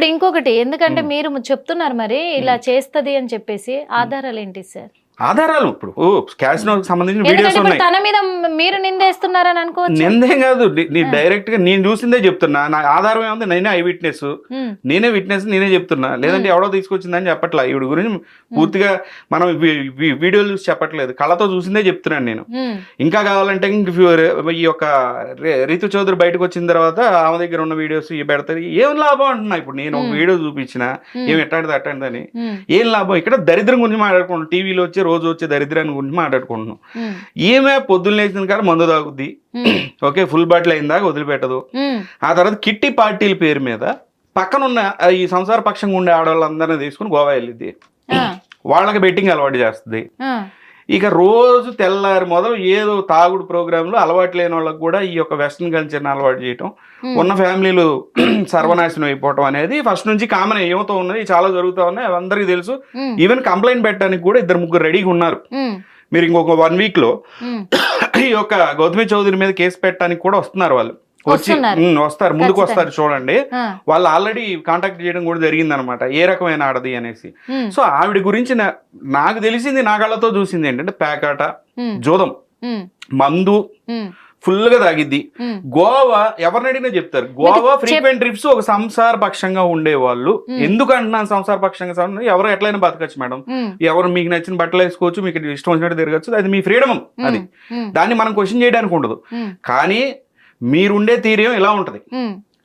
ఇప్పుడు ఇంకొకటి ఎందుకంటే మీరు చెప్తున్నారు మరి ఇలా చేస్తది అని చెప్పేసి ఆధారాలు ఏంటి సార్? ఆధారాలు ఇప్పుడు. క్యాసినోకి సంబంధించిన వీడియోస్ ఉన్నాయి. తన మీద మీరు నిందేస్తున్నారని అనుకోవచ్చు? నిందేం కాదు. నీ- డైరెక్ట్గా నేను చూసిందే చెప్తున్నా. నా ఆధారం ఏముంది? నేనే ఐ విట్నెస్. నేనే విట్నెస్ నేనే చెప్తున్నా. లేదంటే ఎవడో తీసుకొచ్చిందని చెప్పట్లా. ఈవిడ గురించి పూర్తిగా మనం వీడియోలు చూసి చెప్పట్లేదు. కళ్ళతో చూసిందే చెప్తున్నాను నేను. ఇంకా కావాలంటే ఇంక ఈ యొక్క రీతు చౌదరి బయటకు వచ్చిన తర్వాత ఆమె దగ్గర ఉన్న వీడియోస్ ఇవి పెడతారు. ఏం లాభం అంటున్నా ఇప్పుడు నేను ఒక వీడియో చూపించిన. ఏం ఎట్టాడిది అట్టండి ఉమ్, ఏం లాభం? ఇక్కడ దరిద్రం గురించి మాట్లాడుకుంటున్నాం. టీవీలో వచ్చి రోజు వచ్చే దరిద్రాన్ని గురించి మాట్లాడుకుంటున్నాం. ఈమె పొద్దున్న లేచిన కాడ మందు తాగుద్ది. ఓకే ఫుల్ బాటిల్ అయిన దాకా వదిలిపెట్టదు. ఆ తర్వాత కిట్టి పార్టీల పేరు మీద పక్కనున్న ఈ సంసార పక్షంగా ఉండే ఆడవాళ్ళందరినీ తీసుకుని గోవా వెళ్ళిద్ది. వాళ్ళకి బెట్టింగ్ అలవాటు చేస్తుంది. ఇక రోజు తెల్లారి మొదలు ఏదో తాగుడు ప్రోగ్రాంలు అలవాటు లేని వాళ్ళకి కూడా ఈ యొక్క వెస్ట్రన్ కల్చర్ని అలవాటు చేయటం. ఉన్న ఫ్యామిలీలు సర్వనాశనం అయిపోవటం అనేది ఫస్ట్ నుంచి కామన్ ఏమవుతూ ఉన్నది చాలా జరుగుతూ ఉన్నాయి అవి అందరికీ తెలుసు. ఈవెన్ కంప్లైంట్ పెట్టడానికి కూడా ఇద్దరు ముగ్గురు రెడీగా ఉన్నారు. మీరు ఇంకొక వన్ వీక్లో ఉమ్, ఈ యొక్క గౌతమి చౌదరి మీద కేసు పెట్టడానికి కూడా వస్తున్నారు వాళ్ళు. వచ్చి వస్తారు ముందుకు. వస్తారు చూడండి. వాళ్ళు ఆల్రెడీ కాంటాక్ట్ చేయడం కూడా జరిగింది అనమాట ఏ రకమైన ఆడది అనేసి. సో ఆవిడ గురించి నాకు తెలిసింది నా కళ్ళతో చూసింది ఏంటంటే పేకాట జోదం మందు ఫుల్గా తాగిద్ది. గోవా ఎవరిని అడిగినా చెప్తారు. గోవా ఫ్రీక్వెంట్ ట్రిప్స్ ఒక సంసార పక్షంగా ఉండేవాళ్ళు. ఎందుకు అంటున్నాను సంసార పక్షంగా? ఎవరు ఎట్లయినా బతకచ్చు మేడం. ఎవరు మీకు నచ్చిన బట్టలు వేసుకోవచ్చు మీకు ఇష్టం వచ్చినట్టు తిరగచ్చు అది మీ ఫ్రీడమ్ అది. దాన్ని మనం క్వశ్చన్ చేయడానికి ఉండదు. కానీ మీరుండే తీర్యం ఇలా ఉంటది.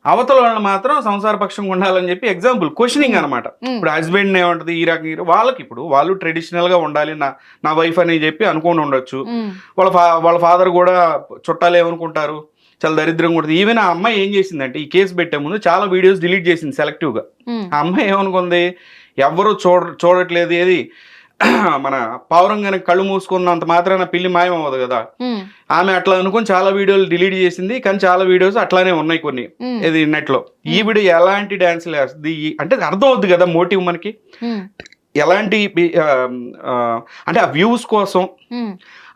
అవతల వాళ్ళు మాత్రం సంసార పక్షంగా ఉండాలని చెప్పి ఎగ్జాంపుల్ క్వశ్చనింగ్ అనమాట. ఇప్పుడు హస్బెండ్ ఏమంటది ఈ రకంగా రకంగా. వాళ్ళకి ఇప్పుడు వాళ్ళు ట్రెడిషనల్గా ఉండాలి నా నా వైఫ్ అని చెప్పి అనుకుని ఉండొచ్చు. వాళ్ళ వాళ్ళ ఫాదర్ కూడా చుట్టాలు ఏమనుకుంటారు? చాలా దరిద్రంగా ఉంటుంది. ఈవెన్ ఆ అమ్మాయి ఏం చేసిందంటే ఈ కేసు పెట్టే ముందు చాలా వీడియోస్ డిలీట్ చేసింది సెలెక్టివ్గా ఆ అమ్మాయి ఏమనుకుంది? ఎవరు చూడ చూడట్లేదు ఏది? మన పావురంగానే కళ్ళు మూసుకున్నంత మాత్రాన పిల్లి మాయం అవ్వదు కదా ఆమె అట్లా అనుకుని చాలా వీడియోలు డిలీట్ చేసింది కానీ చాలా వీడియోస్ అట్లానే ఉన్నాయి కొన్ని ఇది నెట్లో ఈ వీడియో ఎలాంటి డాన్స్లు వేస్తుంది ఈ- అంటే అర్థం అవుద్ది కదా మోటివ్ మనకి. ఎలాంటి అంటే ఆ వ్యూస్ కోసం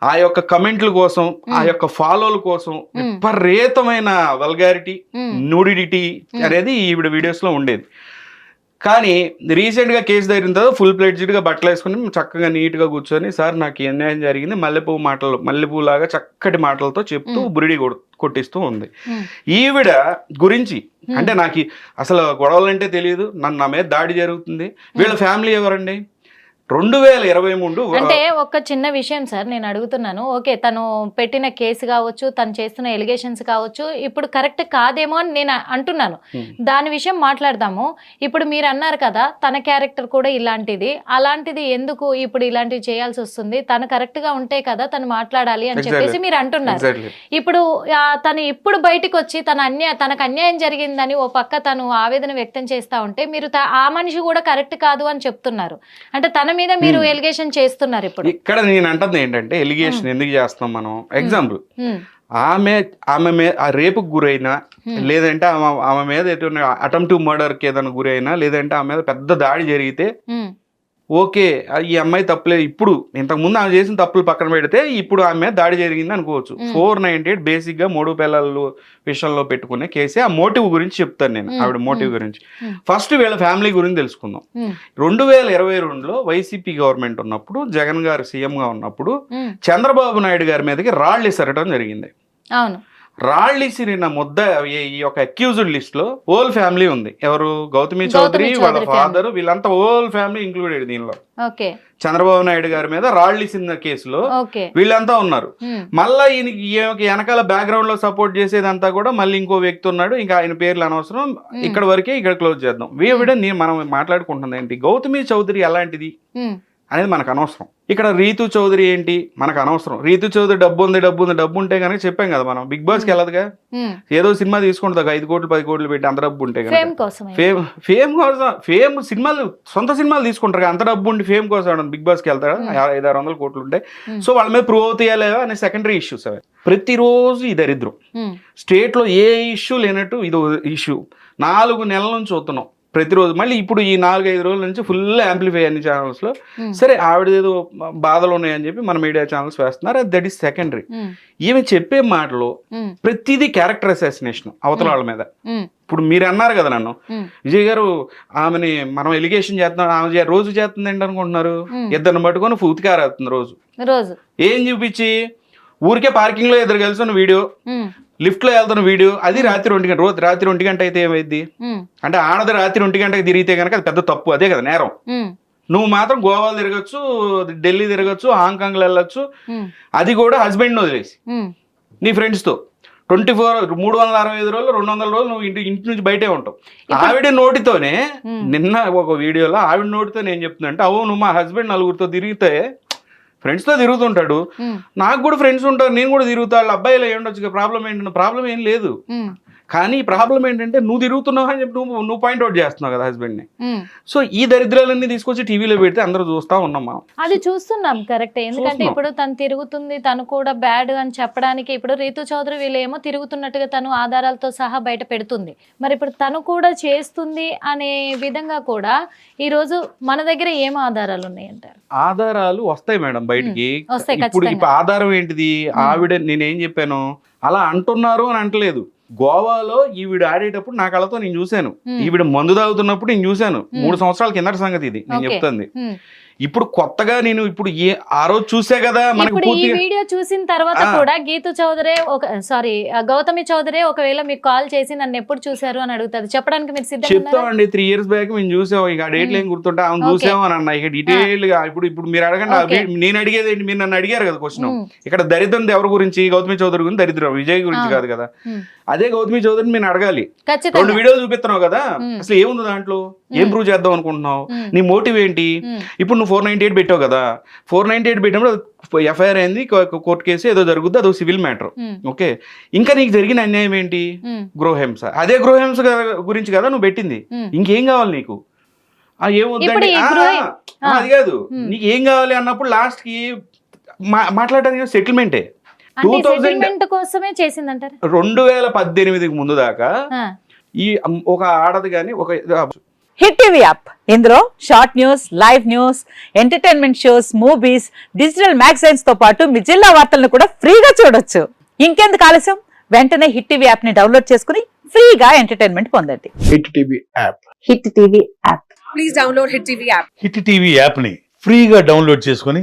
ఆ యొక్క కమెంట్ల కోసం ఆ యొక్క ఫాలోల కోసం విపరీతమైన వల్గారిటీ నూడిడిటీ అనేది ఈవిడ వీడియోస్లో ఉండేది. కానీ రీసెంట్గా కేసు దగ్గర తర్వాత ఫుల్ ప్లేట్జెడ్గా బట్టలు వేసుకుని చక్కగా నీట్గా కూర్చొని సార్ నాకు అన్యాయం జరిగింది. మల్లెపూ మాటలు మల్లెపూ లాగా చక్కటి మాటలతో చెప్తూ బురిడి కొట్టిస్తూ ఉంది. ఈవిడ గురించి అంటే నాకు అసలు గొడవలంటే తెలియదు నన్ను నా మీద దాడి జరుగుతుంది. వీళ్ళ ఫ్యామిలీ ఎవరండి? రెండు వేల ఇరవై మూడు అంటే ఒక చిన్న విషయం సార్ నేను అడుగుతున్నాను. ఓకే తను పెట్టిన కేసు కావచ్చు తను చేస్తున్న ఎలిగేషన్స్ కావచ్చు ఇప్పుడు కరెక్ట్ కాదేమో అని నేను అంటున్నాను. దాని విషయం మాట్లాడదాము. ఇప్పుడు మీరు అన్నారు కదా తన క్యారెక్టర్ కూడా ఇలాంటిది. అలాంటిది ఎందుకు ఇప్పుడు ఇలాంటివి చేయాల్సి వస్తుంది? తను కరెక్ట్గా ఉంటే కదా తను మాట్లాడాలి అని. చెప్పేసి మీరు అంటున్నారు. ఇప్పుడు తను ఇప్పుడు బయటకు వచ్చి తన అన్యాయ తనకు అన్యాయం జరిగిందని ఓ పక్క తను ఆవేదన వ్యక్తం చేస్తా ఉంటే మీరు ఆ మనిషి కూడా కరెక్ట్ కాదు అని చెప్తున్నారు. అంటే తన మీద మీరు ఎలిగేషన్ చేస్తున్నారు ఇప్పుడు. ఇక్కడ నేను అంటుంది ఏంటంటే ఎలిగేషన్ ఎందుకు చేస్తాం మనం? ఎగ్జాంపుల్ ఉమ్, ఆమె ఆమె మీద ఆ రేపుకు గురైనా లేదంటే ఆమె ఆమె మీద ఎటువంటి అటెంప్టివ్ మర్డర్కి ఏదైనా గురైనా లేదంటే ఆమె మీద పెద్ద దాడి జరిగితే ఓకే ఈ అమ్మాయి తప్పులే ఇప్పుడు ఇంతకుముందు ఆమె చేసిన తప్పులు పక్కన పెడితే ఇప్పుడు ఆమె దాడి జరిగింది అనుకోవచ్చు. ఫోర్ నైన్టీ ఎయిట్ బేసిక్గా మూడు పిల్లలు విషయంలో పెట్టుకునే కేసే. ఆ మోటివ్ గురించి చెప్తాను నేను ఆవిడ మోటివ్ గురించి. ఫస్ట్ వీళ్ళ ఫ్యామిలీ గురించి తెలుసుకుందాం. రెండు వేల ఇరవై రెండులో వైసీపీ గవర్నమెంట్ ఉన్నప్పుడు జగన్ గారు సీఎం గా ఉన్నప్పుడు చంద్రబాబు నాయుడు గారి మీదకి రాళ్ళు ఇసరటం జరిగింది. అవును. రాళ్ళు ఇసిరిన ముద్ద ఈ- యొక్క అక్యూజ్డ్ లిస్ట్లో ఓల్ ఫ్యామిలీ ఉంది. ఎవరు? గౌతమి చౌదరి వాళ్ళ ఫాదర్ వీళ్ళంతా ఓల్ ఫ్యామిలీ ఇంక్లూడెడ్ దీనిలో. చంద్రబాబు నాయుడు గారి మీద రాళ్ళు ఇసిన కేసులో వీళ్ళంతా ఉన్నారు. మళ్ళా ఈయనకి వెనకాల బ్యాక్గ్రౌండ్లో సపోర్ట్ చేసేదంతా కూడా మళ్ళీ ఇంకో వ్యక్తి ఉన్నాడు. ఇంకా ఆయన పేర్లు అనవసరం. ఇక్కడ వరకే ఇక్కడ క్లోజ్ చేద్దాం. వీవిడ నేను మనం మాట్లాడుకుంటుంది ఏంటి? గౌతమి చౌదరి ఎలాంటిది? అనేది మనకు అనవసరం. ఇక్కడ రీతు చౌదరి ఏంటి? మనకు అనవసరం. రీతు చౌదరి డబ్బు ఉంది డబ్బు ఉంది డబ్బు ఉంటే కనుక చెప్పాం కదా మనం. బిగ్ బాస్కి వెళ్ళదుగా? ఏదో సినిమా తీసుకుంటుంది ఒక ఐదు కోట్లు పది కోట్లు పెట్టి అంత డబ్బు ఉంటే ఫేమ్ కోసమే ఫేమ్ కోసం ఫేమ్ సినిమాలు సొంత సినిమాలు తీసుకుంటారు కదా, అంత డబ్బు ఉండి ఫేమ్ కోసం బిగ్ బాస్కి వెళ్తారా ఐదు ఆరు వందల కోట్లు ఉంటాయి. సో వాళ్ళ మీద ప్రూవ్ అవుతాయా లేదా అనే సెకండరీ ఇష్యూస్ అవి. ప్రతిరోజు ఈ దరిద్రం. స్టేట్లో ఏ ఇష్యూ లేనట్టు ఇది ఇష్యూ నాలుగు నెలల నుంచి చూస్తున్నాం. ప్రతిరోజు మళ్ళీ ఇప్పుడు ఈ నాలుగైదు రోజుల నుంచి ఫుల్ యాంప్లిఫై అన్ని ఛానల్స్లో. Hmm. సరే ఆవిడేదో బాధలు ఉన్నాయని చెప్పి మన మీడియా ఛానల్స్ వేస్తున్నారు. దట్ ఈస్ సెకండరీ ఈమె చెప్పే మాటలు ప్రతిదీ క్యారెక్టర్ అసాసినేషన్ అవతల వాళ్ళ మీద ఇప్పుడు మీరు అన్నారు కదా నన్ను. విజయ్ గారు ఆమెని మనం ఎలిగేషన్ చేస్తున్నాం ఆమె రోజు చేస్తుందండి అనుకుంటున్నారు? Hmm. ఇద్దరిని పట్టుకొని ఫూతికారేస్తుంది రోజు. రోజు. ఏం చూపించి? ఊరికే పార్కింగ్లో ఇద్దరు కలిసిన వీడియో. లిఫ్ట్లో వెళ్తున్న వీడియో అది రాత్రి ఒంటి గంట రోజు రాత్రి ఒంటి గంట అయితే ఏమైంది అంటే ఆడది రాత్రి ఒంటి గంటకి తిరిగితే కనుక అది పెద్ద తప్పు అదే కదా నేరం. నువ్వు మాత్రం గోవాలో తిరగచ్చు ఢిల్లీ తిరగచ్చు హాంకాంగ్లో వెళ్ళొచ్చు అది కూడా హస్బెండ్ వదిలేసి. నీ ఫ్రెండ్స్తో. ట్వంటీ ఫోర్ మూడు వందల అరవై ఐదు రోజులు రెండు వందల రోజులు నువ్వు ఇంటి ఇంటి నుంచి బయటే ఉంటావు. ఆవిడ నోటితోనే. నిన్న ఒక వీడియోలో ఆవిడ నోటితో నేను చెప్తున్నా అంటే అవును మా హస్బెండ్ నలుగురితో తిరిగితే ఫ్రెండ్స్తో తిరుగుతుంటాడు. ఉమ్, నాకు కూడా ఫ్రెండ్స్ ఉంటారు నేను కూడా తిరుగుతా వాళ్ళ అబ్బాయిలు ఏంటొచ్చు ప్రాబ్లం ఏంటంటే ప్రాబ్లం ఏం లేదు. కానీ ప్రాబ్లం ఏంటంటే నువ్వు తిరుగుతున్నావు అని చెప్పి నువ్వు నువ్వు పాయింట్ అవుట్ చేస్తున్నావు కదా హస్బెండ్ని ఉమ్. సో ఈ దరిద్రాలన్నీ తీసుకొచ్చి టీవీలో పెడితే అందరూ చూస్తా ఉన్నాం మనం. అది చూస్తున్నాం కరెక్ట్ ఎందుకంటే. ఇప్పుడు తను తిరుగుతుంది తను కూడా బ్యాడ్ అని చెప్పడానికి ఇప్పుడు రీతు చౌదరి వీళ్ళేమో తిరుగుతున్నట్టుగా తను ఆధారాలతో సహా బయట పెడుతుంది. మరి ఇప్పుడు తను కూడా చేస్తుంది అనే విధంగా కూడా ఈ రోజు మన దగ్గర ఏం ఆధారాలు ఉన్నాయంటారు? ఆధారాలు వస్తాయి మేడం బయటికి. ఇప్పుడు ఆధారం ఏంటిది? ఆవిడ నేనేం చెప్పాను? అలా అంటున్నారు అని అంటలేదు. గోవాలో ఈవిడ ఆడేటప్పుడు నా కళతో నేను చూశాను. ఈవిడ మందు తాగుతున్నప్పుడు నేను చూశాను. మూడు సంవత్సరాల కిందటి సంగతి ఇది నేను. చెప్తుంది. ఇప్పుడు కొత్తగా నేను ఇప్పుడు ఏ ఆ రోజు చూసే కదా మనకు ఈ వీడియో చూసిన తర్వాత. కూడా గీతు చౌదరే ఒక సారీ గౌతమి చౌదరే ఒకవేళ మీకు కాల్ చేసి నన్ను ఎప్పుడు చూశారు అని అడుగుతారు చెప్పడానికి మీరు ఉన్నారా? చెప్తామండి త్రీ ఇయర్స్ బ్యాక్ మేము చూసాం ఇక డేట్లు ఏం గుర్తుంటే ఆమె. చూసాము అని అన్న ఇక డీటెయిల్గా ఇప్పుడు ఇప్పుడు మీరు అడగండి నేను అడిగేది ఏంటి మీరు నన్ను అడిగారు కదా క్వశ్చన్ ఇక్కడ దరిద్రం ఎవరి గురించి గౌతమి చౌదరి గురించి దరిద్రం విజయ్ గురించి. కాదు కదా. అదే గౌతమి చౌదరిని నేను అడగాలి. రెండు వీడియోలు చూపిస్తున్నావు కదా. అసలు ఏముంది దాంట్లో? ఏం ప్రూవ్ చేద్దాం అనుకుంటున్నావు. నీ మోటివ్ ఏంటి? ఇప్పుడు నువ్వు ఫోర్ నైన్టీ ఎయిట్ పెట్టావు కదా? ఫోర్ నైన్టీ ఎయిట్ పెట్టినప్పుడు ఎఫ్ఐఆర్ అయింది కోర్టు కేసు ఏదో జరుగుద్ది అదో సివిల్ మ్యాటర్ ఓకే? ఇంకా నీకు జరిగిన అన్యాయం ఏంటి? గృహహింస. అదే గృహహింస గురించి కదా నువ్వు పెట్టింది. ఇంకేం కావాలి నీకు? ఏమొద్దండి అది కాదు. నీకు ఏం కావాలి అన్నప్పుడు లాస్ట్కి మాట్లాడడానికి సెటిల్మెంటే టూ థౌజండ్ కోసమే చేసిందంటారు? రెండు వేల పద్దెనిమిదికి ముందు దాకా ఈ ఒక ఆడది కానీ ఒక హిట్ టీవీ యాప్. ఇందులో short news live news entertainment shows movies digital మ్యాగజైన్స్తో పాటు మీ జిల్లా వార్తలను కూడా ఫ్రీగా చూడొచ్చు. ఇంకెందుకు ఆలస్యం? వెంటనే హిట్ టీవీ యాప్ని డౌన్లోడ్ చేసుకుని ఫ్రీగా ఎంటర్టైన్మెంట్ పొందండి. Hit TV app. Hit TV app. Please download Hit TV app. Hit TV యాప్ని ఫ్రీగా డౌన్లోడ్ చేసుకొని